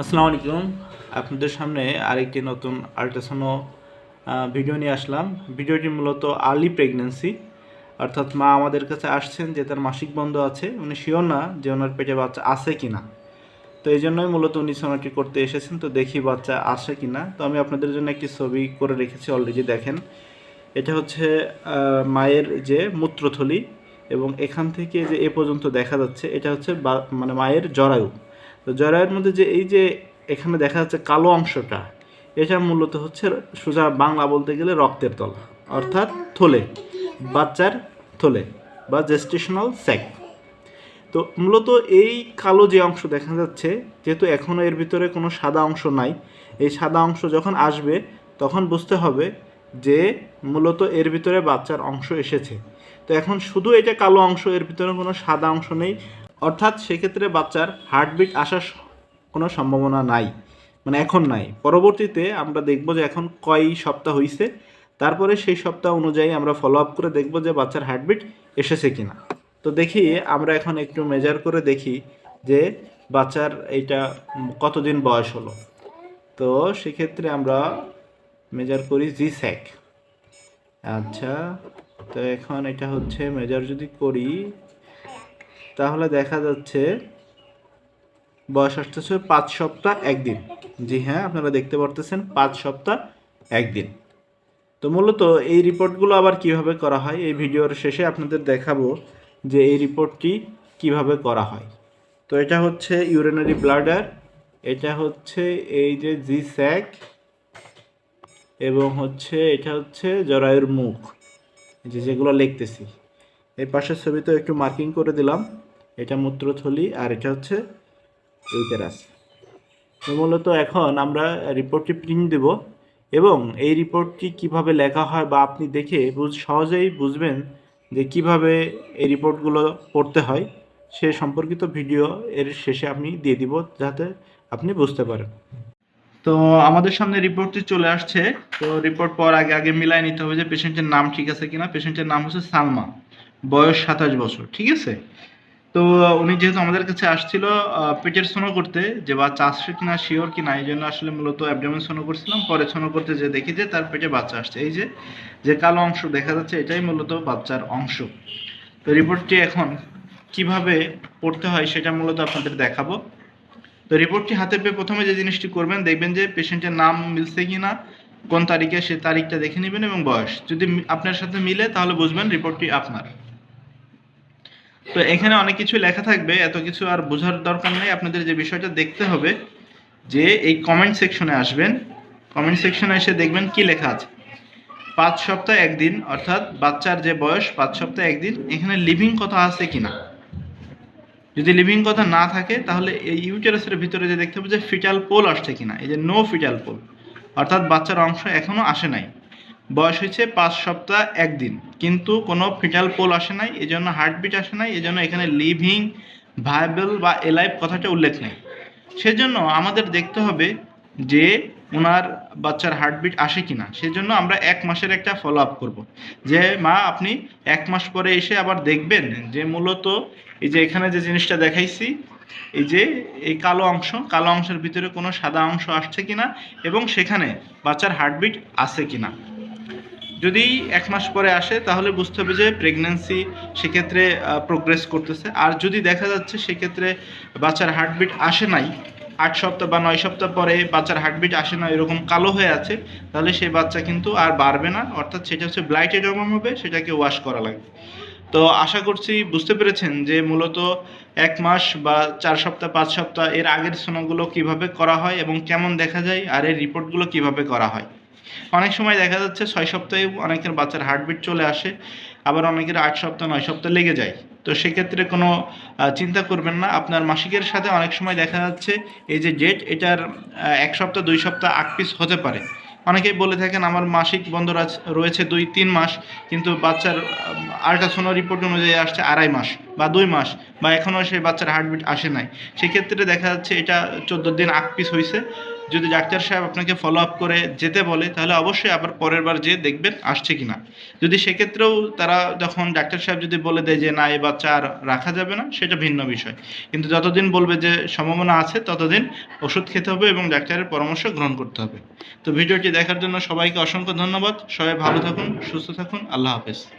আসসালামু আলাইকুম। আপনাদের সামনে আরেকটি নতুন আল্ট্রাসাউন্ড ভিডিও নিয়ে আসলাম। ভিডিওটি মূলত আর্লি প্রেগন্যান্সি অর্থাৎ মা আমাদের কাছে আসছেন যে তার মাসিক বন্ধ আছে। উনি শিওর না যে ওনার পেটে বাচ্চা আছে কি না তো এই জন্যই মূলত উনি সোনাটি করতে এসেছেন। তো দেখি বাচ্চা আসে কি না তো আমি আপনাদের জন্য একটি ছবি করে রেখেছি অলরেডি দেখেন। এটা হচ্ছে মায়ের যে মূত্রথলি এবং এখান থেকে যে এ পর্যন্ত দেখা যাচ্ছে, এটা হচ্ছে মানে মায়ের জরায়ু। তো জরায়ুর মধ্যে যে এই যে এখানে দেখা যাচ্ছে কালো অংশটা, এটা মূলত হচ্ছে সোজা বাংলা বলতে গেলে রক্তের তলা, অর্থাৎ থলে, বাচ্চার থলে বা জেস্টেশনাল স্যাক তো মূলত এই কালো যে অংশ দেখা যাচ্ছে, যেহেতু এখনও এর ভিতরে কোনো সাদা অংশ নাই, এই সাদা অংশ যখন আসবে, তখন বুঝতে হবে যে মূলত এর ভিতরে বাচ্চার অংশ এসেছে। তো এখন শুধু এটা কালো অংশ, এর ভিতরে কোনো সাদা অংশ নেই অর্থাৎ সেক্ষেত্রে বাচ্চার হার্টবিট আসার কোনো সম্ভাবনা নাই মানে এখন নাই। পরবর্তীতে আমরা দেখব যে এখন কয় সপ্তাহ হয়েছে তারপরে সেই সপ্তাহ অনুযায়ী আমরা ফলো আপ করে দেখব যে বাচ্চার হার্টবিট এসেছে কিনা। তো দেখি, আমরা এখন একটু মেজার করে দেখি যে বাচ্চার এইটা কতদিন বয়স হলো। তো সেক্ষেত্রে আমরা মেজার করি জি স্যাক আচ্ছা তো এখন এটা হচ্ছে মেজার যদি করি তাহলে দেখা যাচ্ছে বয়স আসতেছে পাঁচ সপ্তাহ একদিন। জি হ্যাঁ আপনারা দেখতে পারতেছেন পাঁচ সপ্তাহ একদিন। তো মূলত এই রিপোর্টগুলো আবার কীভাবে করা হয়, এই ভিডিওর শেষে আপনাদের দেখাবো যে এই রিপোর্টটি কীভাবে করা হয়। তো এটা হচ্ছে ইউরিনারি ব্লাডার এটা হচ্ছে এই যে জি স্যাক এবং হচ্ছে এটা হচ্ছে জরায়ুর মুখ যে যেগুলো লিখতেছি। এই পাশের ছবিতে একটু মার্কিং করে দিলাম। এটা মূত্রথলি আর এটা হচ্ছে ইউটেরাস। তো মূলত এখন আমরা রিপোর্টটি প্রিন্ট দেব এবং এই রিপোর্টটি কীভাবে লেখা হয় বা আপনি দেখে সহজেই বুঝবেন যে কীভাবে এই রিপোর্টগুলো পড়তে হয়। সে সম্পর্কিত ভিডিও এর শেষে আমি দিয়ে দিব যাতে আপনি বুঝতে পারেন। তো আমাদের সামনে রিপোর্টটি চলে আসছে। তো রিপোর্ট পর আগে আগে মিলাই নিতে হবে যে পেশেন্টের নাম ঠিক আছে কিনা। পেশেন্টের নাম হচ্ছে সালমা। বয়স সাতাশ বছর, ঠিক আছে? তো উনি যেহেতু আমাদের কাছে আসছিল পেটের সোনো করতে, যে বাচ্চা আসছে কিনা শিওর কিনা এই জন্য আসলে মূলত অ্যাবডোমেন সোনো করছিলাম। পরে সোনো করতে যে দেখি যে তার পেটে বাচ্চা আসছে। এই যে যে কালো অংশ দেখা যাচ্ছে, এটাই মূলত বাচ্চার অংশ। তো রিপোর্টটি এখন কীভাবে পড়তে হয় সেটা মূলত আপনাদের দেখাবো। তো রিপোর্টটি হাতে পেয়ে প্রথমে যে জিনিসটি করবেন, দেখবেন যে পেশেন্টের নাম মিলছে কিনা কোন তারিখে সে তারিখটা দেখে নেবেন এবং বয়স। যদি আপনার সাথে মিলে তাহলে বুঝবেন রিপোর্টটি আপনার। তো এখানে অনেক কিছু লেখা থাকবে, এত কিছু আর বোঝার দরকার নেই। আপনাদের যে বিষয়টা দেখতে হবে, যে এই কমেন্ট সেকশনে আসবেন। কমেন্ট সেকশনে এসে দেখবেন কি লেখা আছে। পাঁচ সপ্তাহ একদিন, অর্থাৎ বাচ্চার যে বয়স, পাঁচ সপ্তাহ একদিন, এখানে লিভিং কথা আছে কিনা? যদি লিভিং কথা না থাকে, তাহলে এই ইউটেরাসের ভিতরে যে দেখতে হবে যে ফিটাল পোল আসছে কিনা। এই যে নো ফিটাল পোল অর্থাৎ বাচ্চার অংশ এখনও আসে নাই। বয়স হয়েছে পাঁচ সপ্তাহ একদিন। কিন্তু কোনো ফিটাল পোল আসে নাই এই জন্য হার্টবিট আসে নাই এই জন্য এখানে লিভিং ভায়াবল বা এলাইভ কথাটা উল্লেখ নেই। সেজন্য আমাদের দেখতে হবে যে ওনার বাচ্চার হার্টবিট আসে কিনা। সেজন্য আমরা এক মাসের একটা ফলো আপ করব। যে, মা, আপনি এক মাস পরে এসে আবার দেখবেন যে মূলত এই যে এখানে যে জিনিসটা দেখাইছি, এই যে এই কালো অংশ, কালো অংশের ভিতরে কোনো সাদা অংশ আসছে কিনা এবং সেখানে বাচ্চার হার্টবিট আছে কিনা? যদি এক মাস পরে আসে, তাহলে বুঝতে হবে যে প্রেগন্যান্সি সেক্ষেত্রে প্রোগ্রেস করতেছে। আর যদি দেখা যাচ্ছে সেক্ষেত্রে বাচ্চার হার্টবিট আসে নাই, আট সপ্তাহ বা নয় সপ্তাহ পরে বাচ্চার হার্টবিট আসে না, এরকম কালো হয়ে আছে, তাহলে সেই বাচ্চা কিন্তু আর বাড়বে না। অর্থাৎ সেটা হচ্ছে ব্লাইটেড অবম হবে, সেটাকে ওয়াশ করা লাগবে। তো আশা করছি বুঝতে পেরেছেন যে মূলত এক মাস বা চার সপ্তাহ, পাঁচ সপ্তাহ এর আগের সোনাগুলো কীভাবে করা হয় এবং কেমন দেখা যায়, আর এর রিপোর্টগুলো কীভাবে করা হয়। অনেক সময় দেখা যাচ্ছে ছয় সপ্তাহে অনেকের বাচ্চার হার্টবিট চলে আসে, আবার অনেকের আট সপ্তাহ, নয় সপ্তাহ লেগে যায়। তো সেক্ষেত্রে কোনো চিন্তা করবেন না। আপনার মাসিকের সাথে অনেক সময় দেখা যাচ্ছে, এই যে ডেট এটার এক সপ্তাহ, দুই সপ্তাহ আগ পিস হতে পারে। অনেকেই বলে থাকেন, আমার মাসিক বন্ধ রয়েছে দুই, তিন মাস, কিন্তু বাচ্চার আল্ট্রাসোনো রিপোর্ট অনুযায়ী আসছে আড়াই মাস বা দুই মাস বা এখনও সেই বাচ্চার হার্টবিট আসে নাই। সেক্ষেত্রে দেখা যাচ্ছে এটা চোদ্দ দিন আগ পিস হয়েছে যদি ডাক্তার সাহেব আপনাকে ফলো আপ করে যেতে বলে, তাহলে অবশ্যই আবার পরের বার যেয়ে দেখবেন আসছে কিনা। যদি সেক্ষেত্রেও তারা যখন ডাক্তার সাহেব যদি বলে দেয় যে না, এই বাচ্চা আর রাখা যাবে না, সেটা ভিন্ন বিষয়। কিন্তু যতদিন বলবে যে সম্ভাবনা আছে, ততদিন ওষুধ খেতে হবে এবং ডাক্তারের পরামর্শ গ্রহণ করতে হবে। তো ভিডিওটি দেখার জন্য সবাইকে অসংখ্য ধন্যবাদ। সবাই ভালো থাকুন, সুস্থ থাকুন। আল্লাহ হাফেজ।